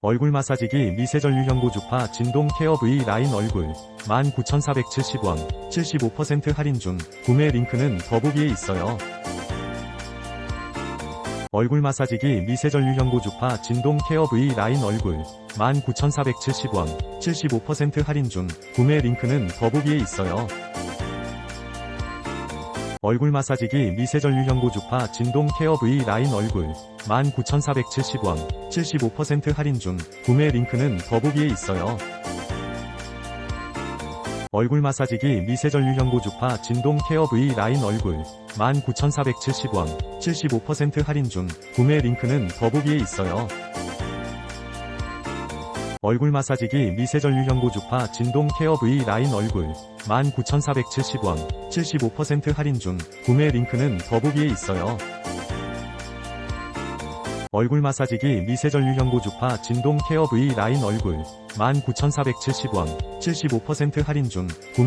얼굴 마사지기 미세전류형 고주파 진동 케어 V 라인 얼굴 19,470원 75% 할인 중 구매 링크는 더보기에 있어요. 얼굴 마사지기 미세전류형 고주파 진동 케어 V 라인 얼굴 19,470원 75% 할인 중 구매 링크는 더보기에 있어요. 얼굴 마사지기 미세전류형 고주파 진동 케어 V 라인 얼굴 19,470원 75% 할인 중 구매 링크는 더보기에 있어요. 얼굴 마사지기 미세전류형 고주파 진동 케어 V 라인 얼굴 19,470원 75% 할인 중 구매 링크는 더보기에 있어요. 얼굴 마사지기 미세전류형 고주파 진동 케어 V 라인 얼굴. 19,470원. 75% 할인 중 구매 링크는 더보기에 있어요. 얼굴 마사지기 미세전류형 고주파 진동 케어 V 라인 얼굴. 19,470원. 75% 할인 중 구매